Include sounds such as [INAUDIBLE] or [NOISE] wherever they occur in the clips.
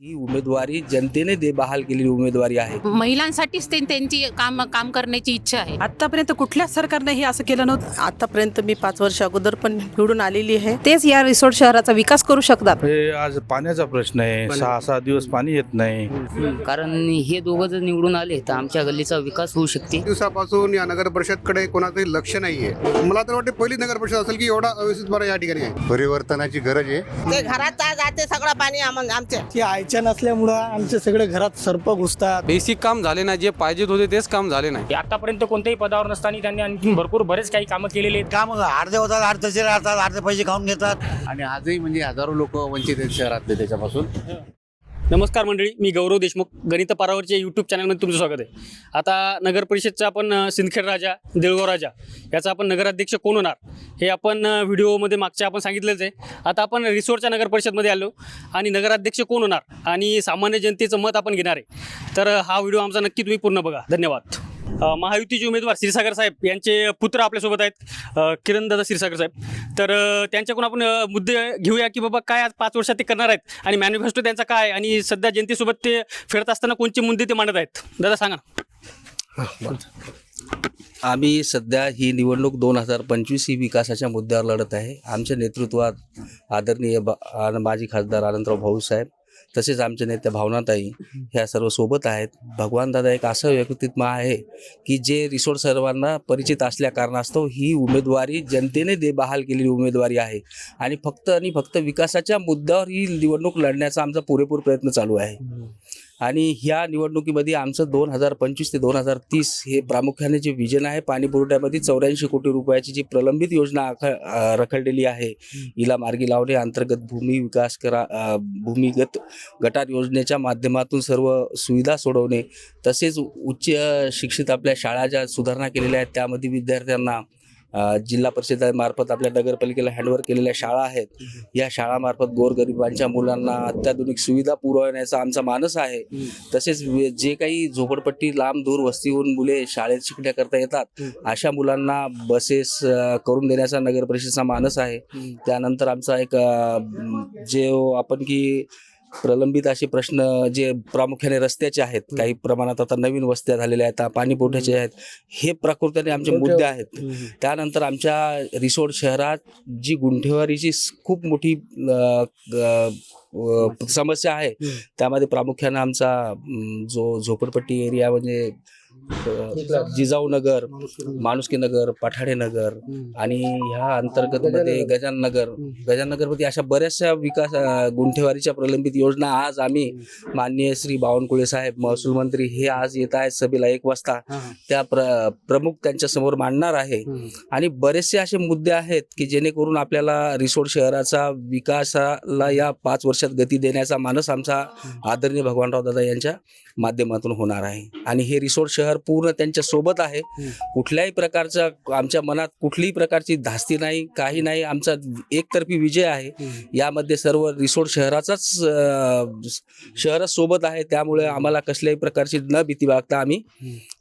ही उमेदवारी जनतेने दे बहाल केलेली उमेदवारी आहे. महिलांसाठीच ते त्यांची काम काम करण्याची इच्छा आहे. आतापर्यंत कुठल्याच सरकारने हे असं केलं नव्हतं? आतापर्यंत मी पाच वर्ष अगोदर पण निवडून आलेली आहे. तेच या रिसोर्ट शहराचा विकास करू शकतात. हे आज पाण्याचा प्रश्न आहे. सहा सहा दिवस पाणी येत नाही. कारण हे दोघं जर निवडून आले तर आमच्या गल्लीचा विकास होऊ शकते. दिवसापासून या नगर परिषदकडे कोणाचंही लक्ष नाहीये. मला तर वाटते पहिली नगर परिषद असेल की एवढा अव्यवस्थितपणा या ठिकाणी आहे. परिवर्तनाची गरज आहे. ते घरात जाते सगळं पाणी आम- आमच्या ती आयच्या नसल्यामुळं आमचे सगळे घरात सर्प घुसतात. बेसिक काम झाले नाही जे पाहिजेत होते तेच काम झाले नाही. आतापर्यंत कोणत्याही पदावर नसताना त्यांनी आणखी भरपूर बरेच काही कामं केलेली आहेत. काम अर्धे होतात अर्धे राहतात अर्धे पैसे खाऊन घेतात. आणि आजही म्हणजे हजारो लोक वंचित आहेत शहरातले त्याच्यापासून. नमस्कार मंडळी मी गौरव देशमुख गणित पारावरच्या यूट्यूब चॅनलमध्ये तुमचं स्वागत आहे. आता नगर परिषदचा आपण सिंदखेड राजा देळगाव राजा याचा आपण नगराध्यक्ष कोण होणार? हे आपण व्हिडिओमध्ये मागच्या आपण सांगितलंच आहे. आता आपण रिसोर्टच्या नगर परिषदमध्ये आलो आणि नगराध्यक्ष कोण होणार? आणि सामान्य जनतेचं मत आपण घेणार आहे. तर हा व्हिडिओ आमचा नक्की तुम्ही पूर्ण बघा. धन्यवाद. महायुतीचे उमेदवार क्षीरसागर साहेब यांचे पुत्र आपल्यासोबत आहेत. किरण किरणदादा क्षीरसागर साहेब. तर त्यांच्याकडून आपण मुद्दे घेऊया की बाबा काय आज पाच वर्षात ते करणार आहेत आणि मॅनिफेस्टो त्यांचा काय आणि सध्या जनतेसोबत ते फिरत असताना कोणते मुद्दे ते मांडत आहेत? दादा सांगा आम्ही सध्या ही निवडणूक दोन हजार पंचवीस ही विकासाच्या मुद्द्यावर लढत आहे. आमच्या नेतृत्वात आदरणीय बा माजी खासदार आनंदराव भाऊ साहेब तसेच आमच्या नेत्या भावनाताई ह्या सर्व सोबत आहेत. भगवान दादा एक असं व्यक्तित्व आहे की जे रिसोर्ट सर्वांना परिचित असल्या कारणास्तव ही उमेदवारी जनतेने दे बहाल केलेली उमेदवारी आहे. आणि फक्त आणि फक्त विकासाच्या मुद्द्यावर ही निवडणूक लढण्याचा आमचा पुरेपूर प्रयत्न चालू आहे. आणि ह्या निवडणुकीमध्ये आमचं दोन हजार पंचवीस ते दोन हजार तीस हे प्रामुख्याने जे विजन आहे पाणी पुरवठ्यामध्ये चौऱ्याऐंशी कोटी रुपयाची जी प्रलंबित योजना आख रखडलेली आहे हिला मार्गी लावणे अंतर्गत भूमी विकास करा भूमिगत गटार योजनेच्या माध्यमातून सर्व सुविधा सोडवणे तसेच उच्च शिक्षित आपल्या शाळा ज्या सुधारणा केलेल्या आहेत त्यामध्ये विद्यार्थ्यांना जिल्हा परिषदेमार्फत आपल्या नगरपालिकेला हँडओव्हर केलेल्या शाळा आहेत. या शाळामार्फत गोरगरिबांच्या मुलांना अत्याधुनिक सुविधा पुरवण्याचा आमचा मानस आहे. तसेच जे काही झोपडपट्टी लांब दूर वस्तीहून मुले शाळेत शिकण्याकरता येतात अशा मुलांना बसेस करून देण्याचा नगर परिषदेचा मानस आहे. त्यानंतर आमचा एक जे आपण की प्रलंबित असे प्रश्न जे प्रामुख्याने रस्त्याचे आहेत काही प्रमाणात आता नवीन वस्त्या झालेल्या आहेत पाणी पुरवठ्याचे आहेत हे प्राकृत्याने आमचे मुद्दे आहेत. त्यानंतर आमच्या रिसोर्ट शहरात जी गुंठेवारीची खूप मोठी समस्या आहे त्यामध्ये प्रामुख्याने आमचा जो झोपडपट्टी एरिया म्हणजे जिजाऊ नगर माणुसकी नगर पठाडे नगर आणि ह्या अंतर्गत मध्ये गजान नगर गजान नगरमध्ये अशा बऱ्याचशा विकास गुंठेवारीच्या प्रलंबित योजना आज आम्ही माननीय श्री बावनकुळे साहेब महसूल मंत्री हे आज येत आहेत सभेला एक वाजता. त्या प्र प्रमुख त्यांच्यासमोर मांडणार आहे. आणि बरेचसे असे मुद्दे आहेत की जेणेकरून आपल्याला रिसोर्ट शहराचा विकासाला या पाच वर्षात गती देण्याचा मानस आमचा आदरणीय भगवानराव दादा यांच्या माध्यमातून होणार आहे. आणि हे रिसोर्ट शहर पूर्ण त्यांच्यासोबत आहे. कुठल्याही प्रकारचा आमच्या मनात कुठलीही प्रकारची धास्ती नाही काही नाही. आमचा एकतर्फी विजय आहे. यामध्ये सर्व रिसोर्ट शहराचाच अं, शहरच सोबत आहे. त्यामुळे आम्हाला कसल्याही प्रकारची न भीती बाळगता आम्ही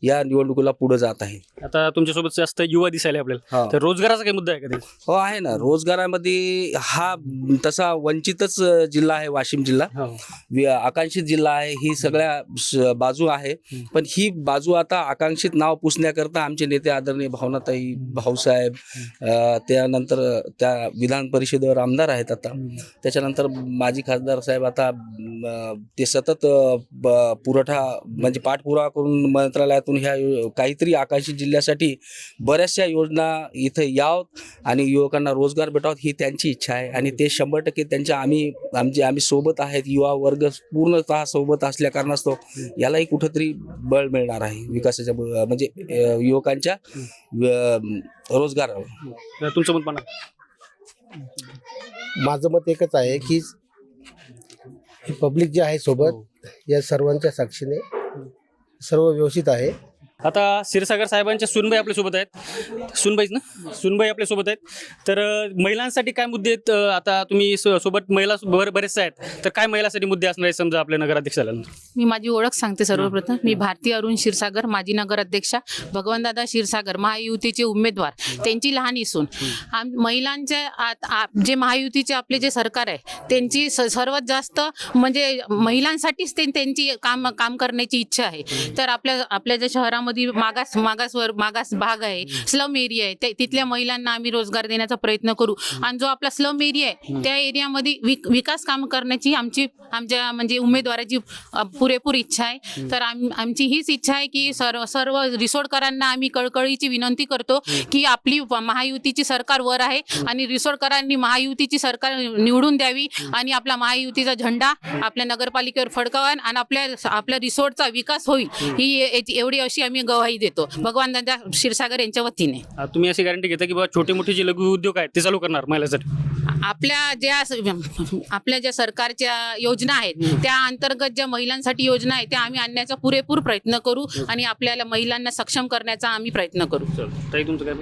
या निवडणुकीला पुढे जात आहे. आता तुमच्यासोबत जास्त युवा दिसायला आपल्याला. हा. तर रोजगाराचा काही मुद्दा आहे का हो आहे ना. रोजगारामध्ये हा तसा वंचितच जिल्हा आहे वाशिम जिल्हा. वि- आकांक्षित जिल्हा आहे. ही सगळ्या स- बाजू आहे. पण ही बाजू आता आकांक्षित नाव पुसण्याकरता आमचे नेते आदरणीय भावनाताई भाऊसाहेब त्यानंतर त्या विधान परिषदेवर आमदार आहेत आता. त्याच्यानंतर माजी खासदार साहेब आता ते सतत पुरवठा म्हणजे पाठपुरावा करून मंत्रालयातून ह्या काहीतरी आकांक्षित जिल्ह्यासाठी बऱ्याचशा योजना इथं यावत आणि युवकांना रोजगार भेटावत ही त्यांची इच्छा आहे. आणि ते शंभर टक्के त्यांच्या आम्ही आमचे आम्ही सोबत आहेत. युवा वर्ग पूर्णतः सोबत असल्या कारणास्तव यालाही कुठंतरी बळ मिळणार आहे. विकासाच्या म्हणजे युवकांच्या रोजगारावर तुमचं मत म्हणा माझं मत एकच आहे की पब्लिक जे आहे सोबत या सर्वांच्या साक्षीने सर्व व्यवस्थित आहे. आता क्षीरसागर साहेबांच्या सुनबाई आपल्यासोबत आहेत. सुनबाईच ना? सुनबाई आपल्यासोबत आहेत. तर महिलांसाठी काय मुद्दे आहेत? आता तुम्ही सोबत महिला बर बरेचसे आहेत. तर काय महिलांसाठी मुद्दे असणार आहेत? समजा आपल्या नगराध्यक्षाला मी माझी ओळख सांगते सर्वप्रथम. मी भारती अरुण क्षीरसागर माजी नगराध्यक्षा भगवानदादा क्षीरसागर महायुतीचे उमेदवार त्यांची लहान इसून. आम महिलांच्या जे महायुतीचे आपले जे सरकार आहे त्यांची स- सर्वात जास्त म्हणजे महिलांसाठीच ते त्यांची काम काम करण्याची इच्छा आहे. तर आपल्या आपल्या ज्या शहरामध्ये मागास मागासवर मागास भाग आहे स्लम एरिया आहे. तिथल्या महिलांना आम्ही रोजगार देण्याचा प्रयत्न करू. आणि जो आपला स्लम एरिया आहे त्या एरियामध्ये विक विकास काम करण्याची आमची आमच्या म्हणजे उमेदवाराची पुरेपूर इच्छा आहे. तर आम आमची हीच इच्छा आहे की सर्व सर्व रिसोडकरांना आम्ही कळकळीची विनंती करतो की आपली महायुतीची सरकार वर आहे आणि रिसोडकरांनी महायुतीची सरकार निवडून द्यावी आणि आपला महायुतीचा झेंडा आपल्या नगरपालिकेवर फडकावा आणि आपल्या आपल्या रिसोडचा विकास होईल. ही एवढी अशी आम्ही गवाही देतो. भगवान दादा क्षीरसागर यांच्या वतीने. अ, तुम्ही अशी गॅरंटी घेता की बाबा छोटे मोठे जे लघु उद्योग आहेत ते चालू करणार महिलांसाठी? आपल्या ज्या आपल्या ज्या सरकारच्या योजना आहेत त्या अंतर्गत ज्या महिलांसाठी योजना आहे त्या आम्ही आणण्याचा पुरेपूर प्रयत्न करू आणि आपल्याला महिलांना सक्षम करण्याचा आम्ही प्रयत्न करू. ताई तुमचं काय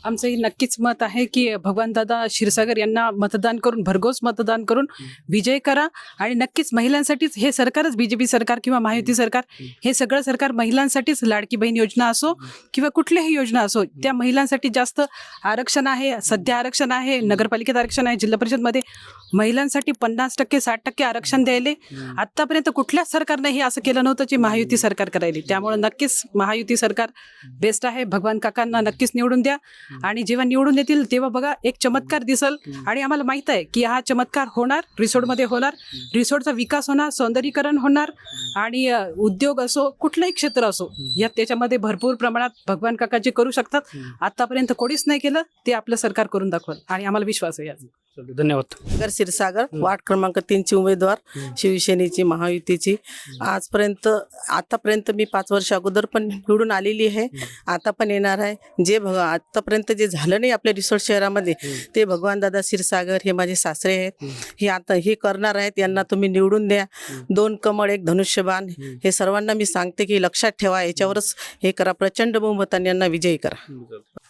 मत? आमचंही नक्कीच मत आहे की भगवानदादा क्षीरसागर यांना मतदान करून भरघोस मतदान करून विजय करा आणि नक्कीच महिलांसाठीच हे सरकारच बी जे पी सरकार किंवा महायुती सरकार हे सगळं सरकार महिलांसाठीच लाडकी बहीण योजना असो किंवा कुठल्याही योजना असो त्या महिलांसाठी जास्त आरक्षण आहे सध्या आरक्षण आहे नगरपालिकेत आरक्षण आहे जिल्हा परिषदमध्ये महिलांसाठी पन्नास टक्के साठ टक्के आरक्षण द्यायले. आत्तापर्यंत कुठल्याच सरकारने हे असं केलं नव्हतं जे महायुती सरकार करायली. त्यामुळे नक्कीच महायुती सरकार बेस्ट आहे. भगवान काकांना नक्कीच निवडून द्या. आणि जेव्हा निवडून येतील तेव्हा बघा एक चमत्कार दिसल. आणि आम्हाला माहीत आहे की हा चमत्कार होणार रिसोर्टमध्ये होणार. रिसोर्टचा विकास होणार सौंदर्यीकरण होणार. आणि उद्योग असो कुठलंही क्षेत्र असो यात त्याच्यामध्ये भरपूर प्रमाणात भगवान काकाजी करू शकतात. आतापर्यंत कोणीच नाही केलं ते आपलं सरकार करून दाखवल. आणि आम्हाला विश्वास आहे याचा. चालतंय, धन्यवाद. नगर क्षीरसागर वार्ड क्रमांक तीनची उमेदवार शिवसेनेची महायुतीची. आजपर्यंत आतापर्यंत मी पाच वर्ष अगोदर पण निवडून आलेली आहे. आता पण येणार आहे. जे भग आतापर्यंत जे झालं नाही आपल्या रिसोर्ट शहरामध्ये ते भगवानदादा क्षीरसागर हे माझे सासरे आहेत. हे आता हे करणार आहेत. यांना तुम्ही निवडून द्या. दोन कमळ एक धनुष्यबाण हे सर्वांना मी सांगते की लक्षात ठेवा. याच्यावरच हे करा. प्रचंड बहुमताने यांना विजयी करा.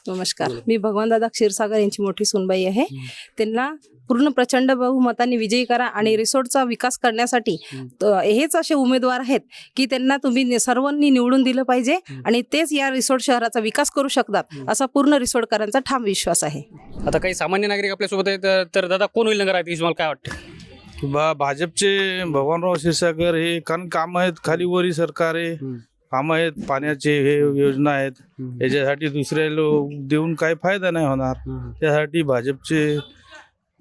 नमस्कार. मी भगवानदादा क्षीरसागर यांची मोठी सुनबाई आहे. त्यांना पूर्ण प्रचंड बहुमताने विजयी करा आणि रिसोर्टचा विकास करण्यासाठी त- हेच असे उमेदवार आहेत की त्यांना तुम्ही नि- सर्वांनी निवडून दिलं पाहिजे आणि तेच या रिसोर्ट शहराचा विकास करू शकतात असा पूर्ण रिसोर्टकरांचा ठाम विश्वास आहे. आता काही सामान्य नागरिक आपल्यासोबत आहेत तर- तर दादा कोण होईल नगराध्यक्ष? तुम्हाला काय वाटतं? बा भाजपचे भगवानराव क्षीरसागर हे कारण काम आहेत खाली वरी सरकार आहे. काम आहेत पाण्याचे हे योजना आहेत. याच्यासाठी दुसऱ्या लोक देऊन काही फायदा नाही होणार. त्यासाठी भाजपचे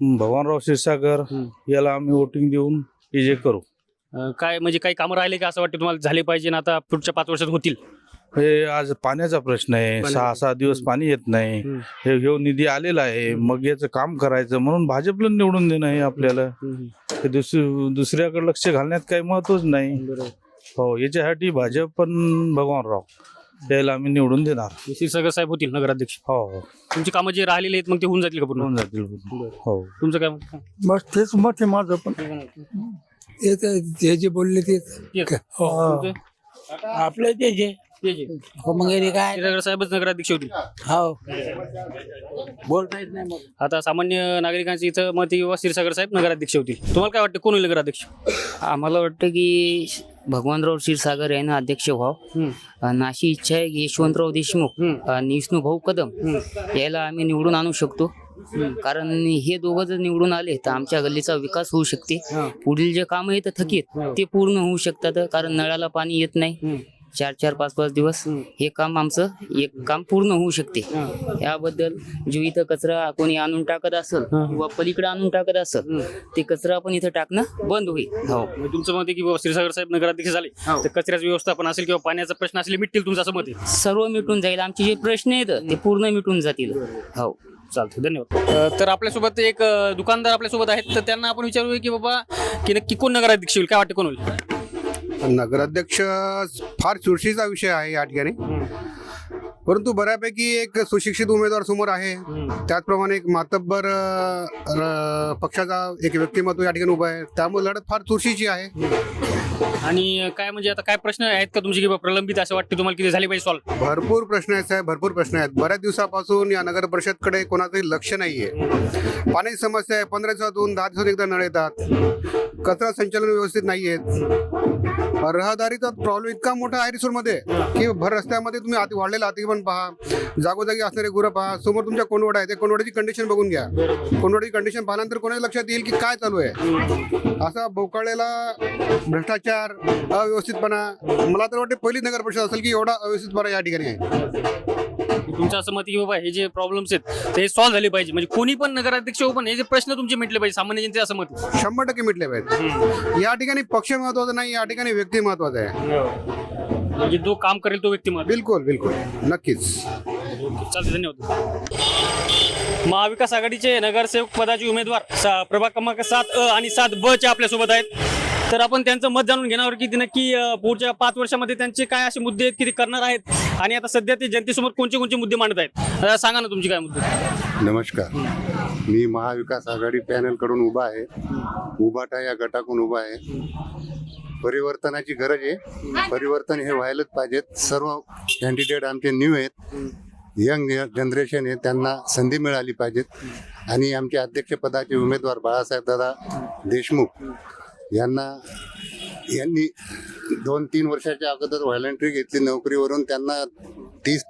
भगवानराव क्षीरसागर याला आम्ही वोटिंग देऊन विजय करू. अ, काय म्हणजे काही कामं राहिले का असं वाटतं तुम्हाला झाले पाहिजे आता पुढच्या पाच वर्षात होतील? हे आज पाण्याचा प्रश्न आहे. पाण्याचा सहा सहा दिवस पाणी येत नाही. हे घेऊ निधी आलेला आहे. मग याचं काम करायचं म्हणून भाजपला निवडून देणं हे आपल्याला. हे दुस दुसऱ्याकडे लक्ष घालण्यात काही महत्वच नाही. हो याच्यासाठी भाजप पण भगवानराव याला आम्ही निवडून देणार क्षीरसागर साहेब होतील नगराध्यक्ष हो हो तुमची कामं जे राहिलेली आहेत मग ते होऊन जातील का पूर्ण होऊन जातील हो तुमचं काय मत? बस तेच मत आहे माझं पण ते जे बोलले ते तेच. हो. तुमचं? आपलं ते जे. हो मग हे काय? क्षीरसागर साहेबच नगराध्यक्ष होतील हो. बोलता येत नाही मग. आता सामान्य नागरिकांचं इथं मत आहे, किंवा क्षीरसागर साहेब नगराध्यक्ष होतील. तुम्हाला काय वाटतं? कोण होईल नगराध्यक्ष? आम्हाला वाटतं की भगवानराव क्षीरसागर यांना अध्यक्ष व्हाव. आणि अशी इच्छा आहे की यशवंतराव देशमुख. आणि विष्णू कदम याला आम्ही निवडून आणू शकतो. कारण हे दोघं जर निवडून आले तर आमच्या गल्लीचा विकास होऊ शकते. पुढील जे काम आहेत थकीत ते पूर्ण होऊ शकतात. कारण नळाला पाणी येत नाही. चार चार पाच पाच दिवस हे काम आमचं एक काम पूर्ण होऊ शकते. याबद्दल जो इथं कचरा कोणी आणून टाकत असेल किंवा पलीकडे आणून टाकत असेल ते कचरा आपण इथं टाकणं बंद होईल. हो. म्हणजे तुमचं मत आहे की बाबा क्षीरसागर साहेब नगराध्यक्ष झाले तर कचऱ्याचं व्यवस्थापन असेल किंवा पाण्याचा प्रश्न असेल मिटतील तुमचं असं मत आहे? सर्व मिटून जाईल. आमचे जे प्रश्न आहेत ते पूर्ण मिटून जातील. हो. चालतं धन्यवाद. तर आपल्यासोबत एक दुकानदार आपल्यासोबत आहेत तर त्यांना आपण विचारूया की बाबा की नक्की कोण नगराध्यक्ष होईल? काय वाटतं कोण होईल? नगराध्यक्ष फार चुरशीचा विषय आहे या ठिकाणी. परंतु बऱ्यापैकी एक सुशिक्षित उमेदवार समोर आहे. त्याचप्रमाणे एक मातब्बर पक्षाचा एक व्यक्तिमत्व या ठिकाणी उभा आहे. त्यामुळे लढत फार चुरशीची आहे. आणि काय म्हणजे आता काय प्रश्न आहेत का तुमचे किंवा प्रलंबित असं वाटतं तुम्हाला किती झाले पाहिजे सॉल्व्ह भरपूर प्रश्न आहेत साहेब भरपूर प्रश्न आहेत. बऱ्याच दिवसापासून या नगर परिषदकडे कोणाचंही लक्ष नाहीये. पाण्याची समस्या आहे. पंधरा दिवसातून दहा दिवसातून एकदा नळ येतात. कचरा संचालन व्यवस्थित नाहीयेत. रहदारीचा प्रॉब्लेम इतका मोठा आहे रिसोडमध्ये की भर रस्त्यामध्ये तुम्ही आत वाढलेला अतिक्रमण पहा. जागोजागी असणारे गुरं पहा. समोर तुमच्या कोणवड आहे ते कोंडवड्याची कंडिशन बघून घ्या. कोंडवड्याची कंडिशन पाहिल्यानंतर कोणाच्या लक्षात येईल की काय चालू आहे? असा बोकाळलेला भ्रष्टाचार अव्यवस्थितपणा. मला तर वाटते पहिली नगर परिषद असेल की एवढा अव्यवस्थितपणा या ठिकाणी आहे. तुमचं असं मत की बाबा हे जे प्रॉब्लेम्स आहेत ते सॉल्व्ह झाले पाहिजे. म्हणजे कोणी पण नगराध्यक्ष हो पण हे जे प्रश्न तुमचे मिटले पाहिजे सामान्य जनते असं मत आहे. शंभर टक्के मिटले पाहिजे. या ठिकाणी पक्ष महत्त्वाचा नाही या ठिकाणी व्यक्ती महत्त्वाचा आहे. म्हणजे जो काम करेल तो व्यक्तिमत्व बिलकुल बिलकुल. नक्कीच. चालते धन्यवाद. महाविकास आघाडीचे नगरसेवक पदाचे उमेदवार सा- प्रभाग क्रमांक सात अ आणि सात ब चे आपल्यासोबत आहेत. तर आपण त्यांचं मत जाणून घेणार की नक्की पुढच्या पाच वर्षामध्ये त्यांचे काय असे मुद्दे आहेत की ते करणार आहेत? आणि आता सध्या ते जनतेसमोर कोणते कोणते मुद्दे मांडत आहेत? सांगा ना तुमचे काय मुद्दे? नमस्कार. मी महाविकास आघाडी पॅनलकडून उभा आहे. उभाटा या गटाकडून उभा आहे. परिवर्तनाची गरज आहे. परिवर्तन हे व्हायलाच पाहिजेत. सर्व कॅन्डिडेट आमचे न्यू आहेत. यंग जनरेशन आहे. त्यांना संधी मिळाली पाहिजेत. आणि आमचे अध्यक्षपदाचे उमेदवार बाळासाहेब दादा देशमुख यांना यांनी दोन तीन वर्षाच्या अगोदर व्हॉलंटरी घेतली नोकरीवरून. त्यांना तीस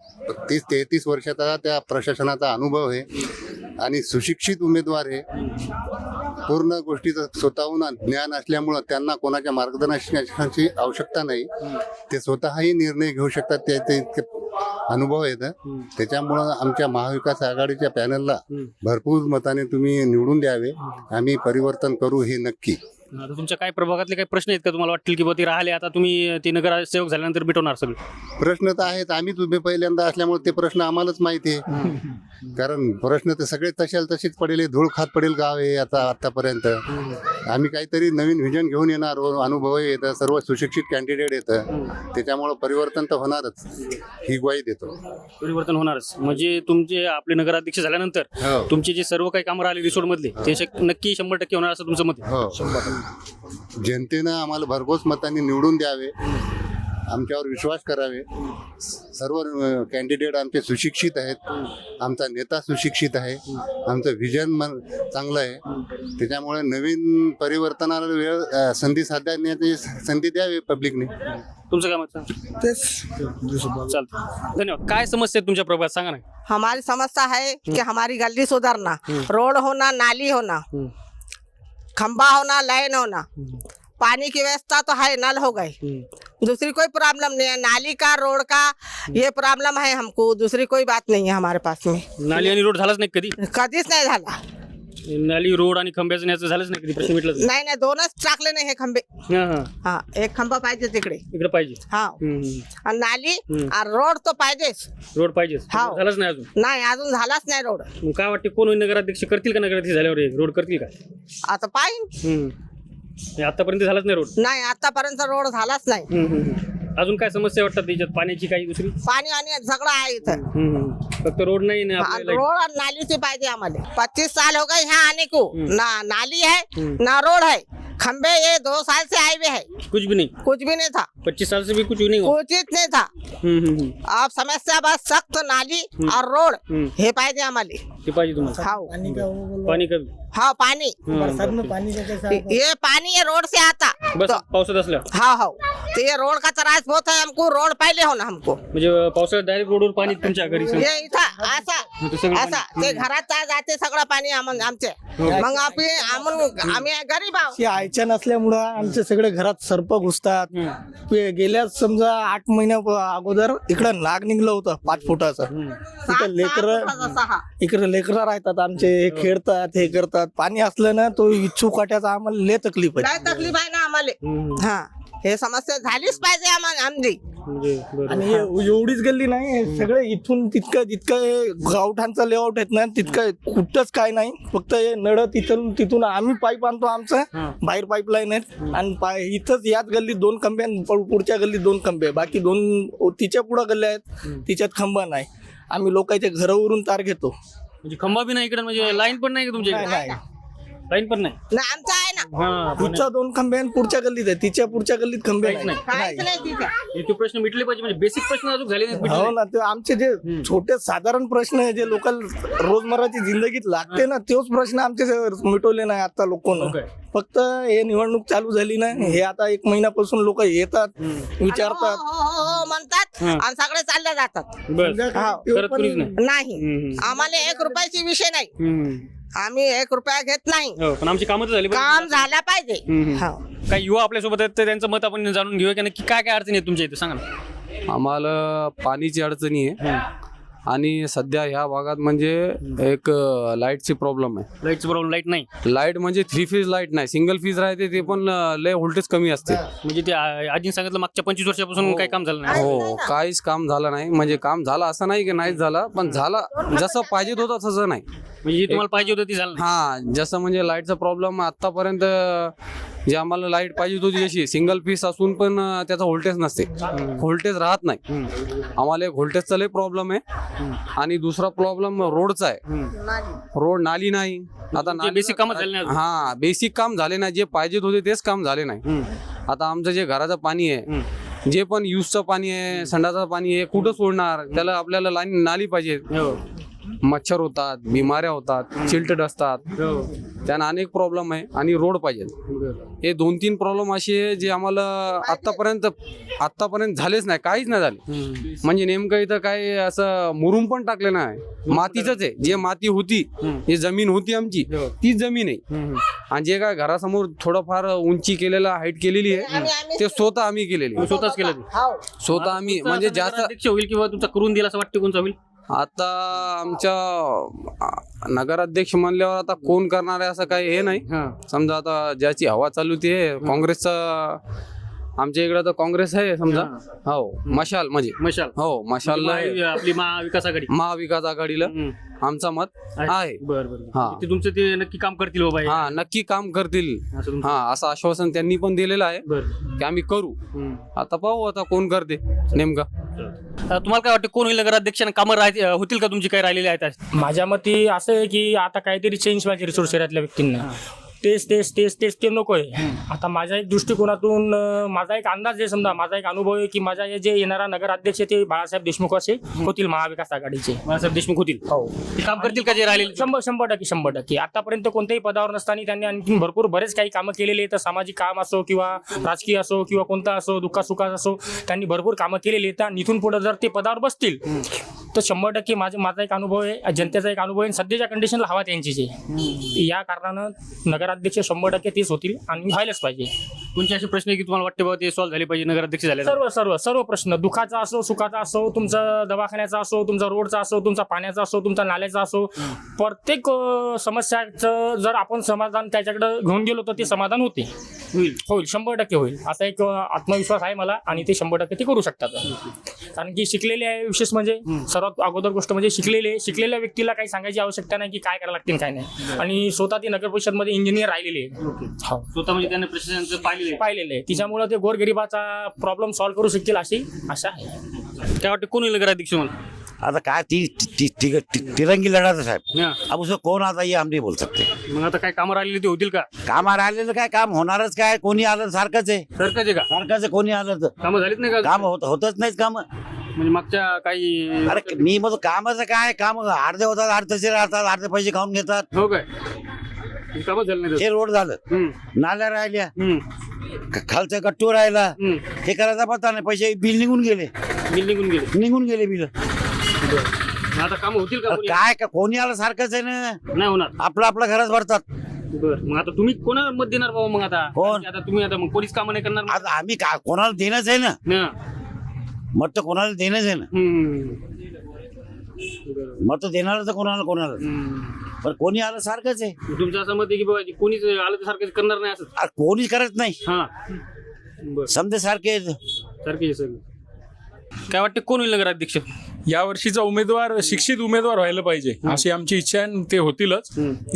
तीस तेहतीस वर्षाचा त्या प्रशासनाचा अनुभव आहे. आणि सुशिक्षित उमेदवार आहे पूर्ण गोष्टीचं स्वतःहून ज्ञान असल्यामुळं त्यांना कोणाच्या मार्गदर्शनाची आवश्यकता नाही. ते स्वतःही निर्णय घेऊ शकतात. ते ते इतके अनुभव आहेत. त्याच्यामुळं आमच्या महाविकास आघाडीच्या पॅनलला भरपूर मताने तुम्ही निवडून द्यावे. आम्ही परिवर्तन करू हे नक्की. आता तुमच्या काय प्रभागातले काही प्रश्न आहेत का? तुम्हाला वाटतील की बुवा ते राहिले आता तुम्ही ते नगरसेवक झाल्यानंतर मिटवणार सगळे. प्रश्न तर आहेत. आम्हीच उभे पहिल्यांदा असल्यामुळे ते प्रश्न आम्हालाच माहिती आहे. कारण प्रश्न तर सगळे तशाल तसेच पडेल हे धूळ खात पडेल गाव आहे आता आतापर्यंत आम्ही काहीतरी नवीन व्हिजन घेऊन येणार अनुभव येतं सर्व सुशिक्षित कॅन्डिडेट येतं. त्याच्यामुळं परिवर्तन तर होणारच. ही ग्वाही देतो. परिवर्तन होणारच. म्हणजे तुमचे आपले नगराध्यक्ष झाल्यानंतर हो. तुमचे जे सर्व काही कामं राहिले रिसोर्ट मधले ते शक- नक्की शंभर टक्के होणार असं तुमचं मत आहे? हो. जनतेनं आम्हाला भरघोस मतांनी निवडून द्यावे. आमच्यावर विश्वास करावे. सर्व कॅन्डिडेट आमचे सुशिक्षित आहेत. आमचा नेता सुशिक्षित आहे. आमचं व्हिजन मन चांगलं आहे. त्याच्यामुळे नवीन परिवर्तनाला वेळ संधी साधण्याची संधी द्यावी पब्लिकने तुमचं काय मत तेच. चालतं. धन्यवाद. काय समस्या तुमच्या प्रभागात सांगा ना. हमारी समस्या है कि हमारी गली सुधरना. रोड होना नाली होना. खंबा होना लाइन होना. पानी की व्यवस्था तो है नल हो गए दूसरी कोई प्रॉब्लम नहीं है। नाली का रोड का ये प्रॉब्लम है हमको। दूसरी कोई बात नहीं है हमारे पास में। नाली आणि रोड झालाच नाही कधी? कधीच नाही झाला। नाली रोड आणि खंब्याचं न्यायचं झालंच नाही कधी? प्रश्न मिटलाच नाही. नाही दोनच टाकले नाही हे खंबे. हा हा. हा एक खंबा पाहिजे तिकडे. इकडे पाहिजे. हा. हम्म, हम्म. आणि नाली. आणि रोड तो पाहिजेच. रोड पाहिजे हाव. झालंच नाही अजून. नाही अजून झालाच नाही रोड. मग काय वाटते कोण होईल नगराध्यक्ष करतील का नगराध्यक्ष झाल्यावर हे? रोड करतील का? आता पाहिजे हम्म. हे आतापर्यंत झालाच नाही रोड नाही आतापर्यंत रोड झालाच नाही हम्म, हम्म, हम्म. अजून काय समस्या वाटतात त्याच्यात पाण्याची काही दुसरी पाणी आणि सगळं आहे इथं हम्म, हम्म. फक्त रोड नाही ना हाँ, आपल्याला रोड और नाली से हमारे पच्चीस साल हो गए यहाँ आने को हम्म। ना नाली है हम्म। ना रोड है खम्बे ये दो साल से आए हुए है कुछ भी नहीं कुछ भी नहीं था पच्चीस साल से भी कुछ नहीं हुआ कुछ नहीं था हम्म, हम्म, हम्म. अब समस्या बस सख्त नाली हम्म। और रोड हम्म. हे पाहिजे हमारे ते पाहिजे तुम्हाला? हाँ पाणी कमी. हाँ पानी हम्म. ये पानी ये रोड से आता. बस पावसात असल्या. हाँ हाँ. तो ये रोड का त्रास बहुत है हमको रोड पहले होना हमको. म्हणजे पावसाळ्यात डायरेक्ट रोडवर पाणी तुमच्या घरी सगळं. ये इथं असा ते सगळं असा ते घरात जाते सगळं पाणी आम- आमचे. मग आपली आम्ही आम्ही गरीब आहोत. आयच्या नसल्यामुळं आमचे सगळे घरात सर्प घुसतात. पे- गेल्या समजा आठ महिन्या अगोदर इकडं नाग निघलं होतं पाच फुटाचं. तिथं लेकर सहा. इकडे लेकरं राहतात आमचे हे खेळतात हे करतात. पाणी असलं ना तो इच्छू काट्याचा आम्हाला लय तकलीफ काय आहे तकलीफ आहे ना आम्हाला. हा. हे समस्या झालीच पाहिजे आम्हाला आमची. म्हणजे. आणि हे एवढीच गल्ली नाही सगळे इथून तितकं जितकं हे गावठांचा लेआउट आहेत ना तितकं कुठंच काय नाही. फक्त हे नळ तिथून तिथून आम्ही पाईप आणतो आमचं बाहेर पाईपलाईन आहेत. आणि पाय इथंच याच गल्लीत दोन खंबे आणि पु- पुढच्या गल्लीत दोन खंबे आहे. बाकी दोन तिच्या पुढं गल्ल्या आहेत तिच्यात खंबा नाही. आम्ही लोकांच्या घरावरून तार घेतो. म्हणजे खंबा बी नाही इकडे म्हणजे लाईन पण नाही का तुमच्या नाही, नाही. लाईन पण नाही? ना आमचा आहे ना. हा पण दोन खंबे आणि पुढच्या गल्लीत आहे. तिच्या पुढच्या गल्लीत खंबे काहीच नाही. नाही. काहीच नाही. तिथे. हे ते प्रश्न मिटले पाहिजे म्हणजे बेसिक प्रश्न अजून झाले मिटले. हो. ना ते आमचे जे छोटे साधारण प्रश्न आहे जे लोकल रोजमर्राची जिंदगीत लागते ना तोच प्रश्न आमचे मिटवले नाही आता लोकांना. Okay. फक्त हे निवडणूक चालू झाली ना हे आता एक महिन्यापासून लोक येतात हो विचारतात. हो हो हो म्हणतात हं. आणि सगळे चालले जातात. बस हा, करत कुणीच नाही. नाही. हम्म. आम्हाला एक रुपयाची विषय नाही. हम्म. आम्ही एक रुपया घेत नाही. हो, पण आमची कामं तर झाली काम पाहिजे. झाला पाहिजे. हम्म. हो. काही युवा आपल्यासोबत आहेत तर त्यांचं मत आपण जाणून घेऊया की नक्की काय काय अडचणी आहेत तुमच्या इथे? सांगा ना. आम्हाला पाणीची अडचणी आहे. आणि सध्या ह्या भागात म्हणजे एक लाईटची प्रॉब्लेम आहे. लाईटचं प्रॉब्लेम लाइट नाही. लाइट म्हणजे थ्री फीज लाइट नाही. सिंगल फीज राहते ते पण लय व्होल्टेज कमी असते. म्हणजे ते आ- आजीने सांगितलं मागच्या पंचवीस वर्षापासून काही काम झालं नाही. हो काहीच काम झालं नाही. म्हणजे काम झालं असं नाही की नाहीच झालं पण झालं जसं पाहिजे होतं तसं नाही. म्हणजे जे तुम्हाला पाहिजे होतं ते झालं नाही. हा जसं म्हणजे लाईटचा प्रॉब्लेम आतापर्यंत जे आम्हाला लाइट पाहिजे होती जशी सिंगल पीस असून पण त्याचा व्होल्टेज नसते. व्होल्टेज राहत नाही. आम्हाला एक व्होल्टेजचा लय प्रॉब्लेम आहे. आणि दुसरा प्रॉब्लेम रोडचा आहे. रोड नाली नाही. आता basic कामं झाले नाही अजून. हा बेसिक काम झाले नाही. जे पाहिजे होते तेच काम झाले नाही. आता आमचं जे घराचं पाणी आहे जे पण युजचं पाणी आहे संडाचं पाणी आहे कुठं सोडणार? त्याला आपल्याला लाईन नाली पाहिजे. हो. मच्छर होतात बिमाऱ्या होतात चिलटड असतात. त्यांना अनेक प्रॉब्लेम आहे आणि रोड पाहिजे. हे दोन तीन प्रॉब्लेम असे आहे जे आम्हाला आतापर्यंत आतापर्यंत झालेच नाही काहीच नाही झाले. म्हणजे नेमकं इथं काय असं मुरुम पण टाकले नाही. मातीच आहे. जे माती होती जी जमीन होती आमची तीच जमीन आहे. आणि जे काय घरासमोर थोडंफार उंची केलेलं हाईट केलेली आहे ते स्वतः आम्ही केलेली. स्वतःच केलं ते स्वतः आम्ही म्हणजे जास्त होईल किंवा तुमचा करून दिला असं वाटतं कोणचा होईल? आता आमच्या नगराध्यक्ष म्हणल्यावर आता कोण करणार आहे असं काही हे नाही. समजा आता ज्याची हवा चालू ती काँग्रेसचा आमच्या इकडे तर काँग्रेस आहे समजा. हो. मशाल म्हणजे. मशाल. हो मशाल म्हणजे महा- आपली महाविकास आघाडी. महाविकास आघाडीला आमचा मत आहे. बर बर हा. ते तुमचं ते नक्की काम करतील बाबा हे. हा नक्की काम करतील. असं तुमचं- हा असं आश्वासन त्यांनी पण दिलेलं आहे बर. की आम्ही करू. हम्म. आता पाहू आता कोण करते नेमका. आता तुम्हाला काय वाटतं कोण होईल नगराध्यक्ष आणि कामं राहते होतील का तुमची काही राहिलेली आहेत माझ्या मते असं आहे की आता काहीतरी चेंज पाहिजे रिसोर्स एरियातल्या व्यक्तींना. तेच तेच तेच तेच ते नको आहे आता माझ्या एक दृष्टिकोनातून अं, माझा एक अंदाज आहे समजा माझा एक अनुभव आहे की माझ्या हे जे येणारा नगराध्यक्ष ते बाळासाहेब देशमुख असे होतील महाविकास आघाडीचे. बाळासाहेब देशमुख होतील. हो. ते काम करतील का जे राहिलेले? शंभर शंभर टक्के शंभर टक्के. आतापर्यंत कोणत्याही पदावर नसताना त्यांनी आणखी भरपूर बरेच काही कामं केलेली आहेत. तर सामाजिक काम असो किंवा राजकीय असो किंवा कोणता असो दुःखासुखात असो त्यांनी भरपूर कामं केलेली आहेत. आणि इथून पुढे जर ते पदावर बसतील तर शंभर टक्के माझा माझा एक अनुभव आहे जनतेचा एक अनुभव आहे सध्याच्या कंडिशनला हवा त्यांचीच आहे या कारणानं नगराध्यक्ष शंभर टक्के तेच होतील आणि व्हायलाच पाहिजे. कोणते असे प्रश्न की तुम्हाला वाटते बाबा ते सॉल्व्ह झाले पाहिजे नगराध्यक्ष झाले सर्व सर्व सर्व प्रश्न. दुखाचा असो सुखाचा असो तुमचा दवाखान्याचा असो तुमचा रोडचा असो तुमचा पाण्याचा असो तुमचा नाल्याचा असो प्रत्येक समस्याचं जर आपण समाधान त्याच्याकडे घेऊन गेलो तर ते समाधान होते. होईल. होईल. शंभर टक्के होईल. असा एक आत्मविश्वास आहे मला आणि ते शंभर टक्के ते करू शकतात. कारण की शिकलेले आहे विशेष म्हणजे सर्वात अगोदर गोष्ट म्हणजे शिकलेले शिकलेल्या व्यक्तीला काही सांगायची आवश्यकता नाही की काय करायला लागतील काय नाही. आणि स्वतः ते नगर परिषदमध्ये इंजिनियर राहिलेले आहे. हो. स्वतः म्हणजे त्यांनी प्रशासनाचं पाहिलेलं पाहिलेले आहे. तिच्यामुळे ते गोरगरिबाचा प्रॉब्लेम सॉल्व्ह करू शकतील अशी आशा आहे. काय वाटतं कोण होईल नगराध्यक्ष मला आता काय ती ति- ति- ति- तिरंगी लढत है. साहब. अब उसको कौन आता ये हम नहीं बोल सकते. मग आता काय कामं राहिलेली ते होतील का? काम राहिलेलं काय काम होणारच काय? कोणी आलं सारखंच आहे. सारखंच आहे का? सारखंच आहे कोणी आलं तर. कामं झालीच नाही का काम होत होतच नाहीत काम. म्हणजे मागच्या काही अरे मी मग कामाचं काय? काम अर्धे होतात अर्धे राहतात अर्धे पैसे खाऊन घेतात. हो काय? कामच झालं नाही हे रोड झालं. हम्म. नाल्या राहिल्या. हम्म. ख- खालचा गट्टू राहिला. हम्म. हे करायचा पत्ता नाही. पैसे बिल निघून गेले. बिल निघून गेले. निघून गेले बिल. मग आता कामं होतील का कोणी? काय का कोणी आलं सारखंच आहे ना? नाही होणार. आपलं आपलं घरच भरतात. बर मग आता तुम्ही कोणाला मत देणार बाबा मग आता? कोण? आता तुम्ही आता मग पोलीस कामं नाही करणार आता आम्ही का कोणाला देणंच आहे ना? ना. मत तर कोणाला देणंच आहे ना? हम्म. मत देणार तर कोणाला कोणाला? हम्म. पण कोणी आलं सारखंच आहे. तुमचं असं मत आहे की बाबा कोणीच आलं तर सारखं करणार नाही असं? अरे कोणीच करत नाही. हा. बर. समजे सारखे आहेत. सारखे सगळे. काय वाटतं कोण होईल नगराध्यक्ष? या वर्षीचा उमेदवार शिक्षित उमेदवार व्हायला पाहिजे अशी आमची इच्छा आहे ते होतीलच.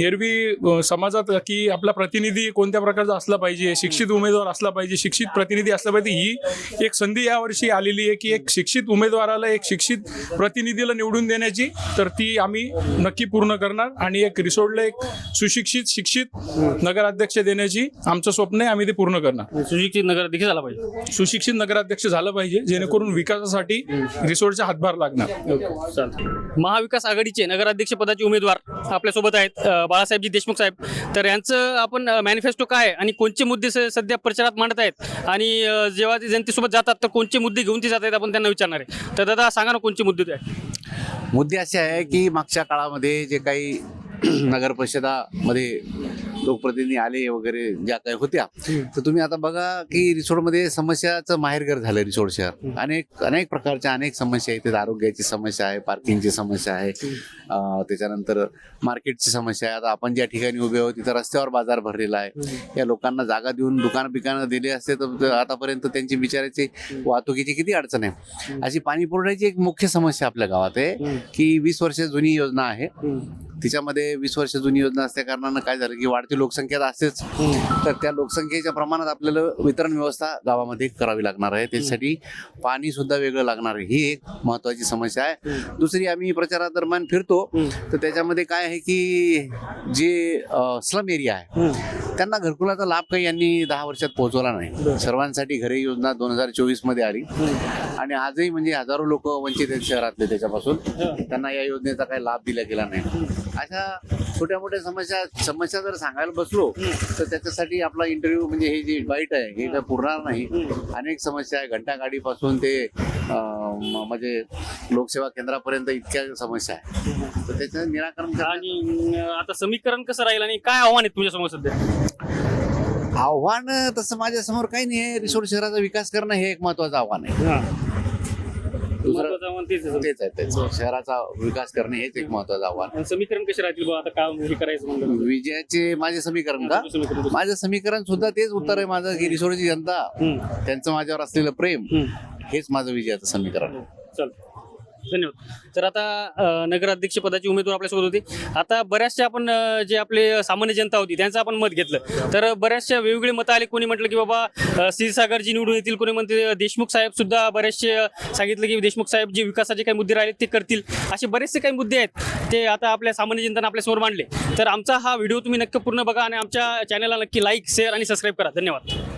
एरवी समाजात की आपला प्रतिनिधी कोणत्या प्रकारचा असला पाहिजे शिक्षित उमेदवार असला पाहिजे शिक्षित प्रतिनिधी असला पाहिजे ही एक संधी यावर्षी आलेली आहे की एक शिक्षित उमेदवाराला एक शिक्षित प्रतिनिधीला निवडून देण्याची तर ती आम्ही नक्की पूर्ण करणार आणि एक रिसोडला एक सुशिक्षित शिक्षित नगराध्यक्ष देण्याची आमचं स्वप्न आहे आम्ही ते पूर्ण करणार. सुशिक्षित नगराध्यक्ष झाला पाहिजे. सुशिक्षित नगराध्यक्ष झालं पाहिजे जेणेकरून विकासासाठी रिसोडचा हातभार लागणार महाविकास आघाडीचे नगराध्यक्ष पदाचे उमेदवार आपल्यासोबत आहेत अ, बाळासाहेबजी देशमुख साहेब. तर यांचं आपण मॅनिफेस्टो काय आहे आणि कोणते मुद्दे स- सध्या प्रचारात मांडत आहेत? आणि अ, जेव्हा ते जनतेसोबत जातात तर कोणते मुद्दे घेऊन ते जात आहेत आपण त्यांना विचारणार आहे. तर दादा सांगा ना कोणते मुद्दे ते आहेत? मुद्दे असे आहे की मागच्या काळामध्ये जे काही [CLEARS THROAT] नगर परिषदामध्ये लोकप्रतिनिधी आले वगैरे ज्या काही होत्या तर तुम्ही आता बघा की रिसोडमध्ये समस्याचं माहेरघर झालं रिसोड शहर. अनेक अनेक प्रकारच्या अनेक समस्या आहेत. आरोग्याची समस्या आहे पार्किंगची समस्या आहे. त्याच्यानंतर मार्केटची समस्या आहे. आता आपण ज्या ठिकाणी उभे आहोत तिथं रस्त्यावर बाजार भरलेला आहे. या लोकांना जागा देऊन दुकान पिकानं दिले असते तर आतापर्यंत त्यांची बिचारायची वाहतुकीची किती अडचण आहे? अशी पाणी पुरवठ्याची एक मुख्य समस्या आपल्या गावात आहे की वीस वर्ष जुनी योजना आहे. तिच्यामध्ये वीस वर्ष जुनी योजना असल्या कारणानं काय झालं की वाढती लोकसंख्या असतेच. तर त्या लोकसंख्येच्या प्रमाणात आपल्याला वितरण व्यवस्था गावामध्ये करावी लागणार आहे. त्याच्यासाठी पाणी सुद्धा वेगळं लागणार आहे. ही एक महत्वाची समस्या आहे. दुसरी आम्ही प्रचारादरम्यान फिरतो. तर त्याच्यामध्ये काय आहे की जे स्लम एरिया आहे त्यांना घरकुलाचा लाभ काही यांनी दहा वर्षात पोहोचवला नाही. सर्वांसाठी घरे योजना दोन हजार चोवीसमध्ये आली आणि आजही म्हणजे हजारो लोक वंचित आहेत शहरातले त्याच्यापासून. त्यांना या योजनेचा काही लाभ दिला गेला नाही. अशा छोट्या मोठ्या समस्या समस्या जर सांगायला बसलो तर त्याच्यासाठी आपला इंटरव्ह्यू म्हणजे हे जे बाईट आहे हे काय पुरणार नाही. अनेक समस्या आहे. घंटागाडीपासून ते म्हणजे लोकसेवा केंद्रापर्यंत इतक्या समस्या आहे. तर त्याचं निराकरण आणि आता समीकरण कसं राहील आणि काय आव्हान आहे तुमच्यासमोर सध्या? आव्हान तसं माझ्यासमोर काही नाही आहे. रिसोड शहराचा विकास करणं हे एक महत्वाचं आव्हान आहे. तेच आहे. तेच. शहराचा विकास करणे हेच एक महत्वाचं आव्हान. समीकरण कसे राहतील बा आता काम हे करायचं म्हणलं? विजयाचे माझे समीकरण का? माझं समीकरण सुद्धा तेच उत्तर आहे माझं की रिसोडची जनता त्यांचं माझ्यावर असलेलं प्रेम हेच माझं विजयाचं समीकरण. चल. धन्यवाद. तर आता नगराध्यक्ष पदाची उमेदवार आपल्यासोबत होते. आता बऱ्याचशा आपण जे आपले सामान्य जनता होती त्यांचं आपण मत घेतलं. तर बऱ्याचशा वेगवेगळे मतं आले. कोणी म्हटलं की बाबा अ, क्षीरसागरजी निवडून येतील कोणी म्हणते देशमुख साहेब सुद्धा बरेचसे सांगितलं की देशमुख साहेब जे विकासाचे काही मुद्दे राहिले ते करतील. असे बरेचसे काही मुद्दे आहेत ते आता आपल्या सामान्य जनताने आपल्यासमोर मांडले. तर आमचा हा व्हिडिओ तुम्ही नक्की पूर्ण बघा आणि आमच्या चॅनलला नक्की लाईक शेअर आणि सबस्क्राईब करा. धन्यवाद.